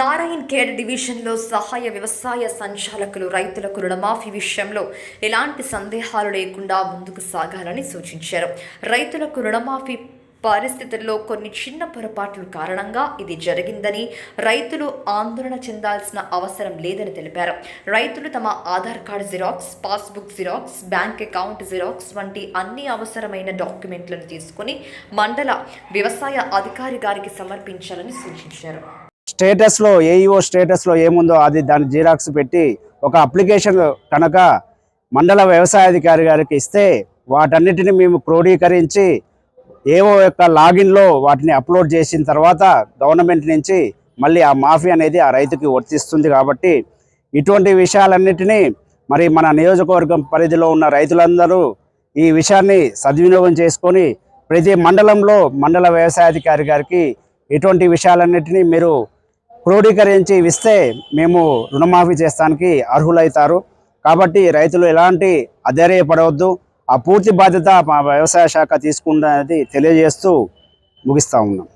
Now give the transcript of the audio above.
నారాయణ్ ఖేడ్ డివిజన్లో సహాయ వ్యవసాయ సంచాలకులు రైతులకు రుణమాఫీ విషయంలో ఎలాంటి సందేహాలు లేకుండా ముందుకు సాగాలని సూచించారు. రైతులకు రుణమాఫీ పరిస్థితుల్లో కొన్ని చిన్న పొరపాట్ల కారణంగా ఇది జరిగిందని రైతులు ఆందోళన చెందాల్సిన అవసరం లేదని తెలిపారు. రైతులు తమ Aadhaar card xerox passbook xerox bank account xerox వంటి అన్ని అవసరమైన డాక్యుమెంట్లను తీసుకుని మండల వ్యవసాయ అధికారి గారికి సమర్పించాలని సూచించారు. స్టేటస్లో ఏఈఓ స్టేటస్లో ఏముందో అది దాని జీరాక్స్ పెట్టి ఒక అప్లికేషన్ కనుక మండల వ్యవసాయాధికారి గారికి ఇస్తే వాటన్నిటిని మేము క్రోడీకరించి ఏవో యొక్క లాగిన్లో వాటిని అప్లోడ్ చేసిన తర్వాత గవర్నమెంట్ నుంచి మళ్ళీ ఆ మాఫీ అనేది ఆ రైతుకి వర్తిస్తుంది కాబట్టి ఇటువంటి విషయాలన్నిటినీ మరి మన నియోజకవర్గం పరిధిలో ఉన్న రైతులందరూ ఈ విషయాన్ని సద్వినియోగం చేసుకొని ప్రతి మండలంలో మండల వ్యవసాయాధికారి గారికి ఇటువంటి విషయాలన్నిటినీ మీరు క్రోడీకరించి ఇస్తే మేము రుణమాఫీ చేస్తానికి అర్హులవుతారు కాబట్టి రైతులు ఎలాంటి అధైర్యపడవద్దు. ఆ పూర్తి బాధ్యత మా వ్యవసాయ శాఖ తీసుకున్నది తెలియజేస్తూ ముగిస్తా ఉన్నాం.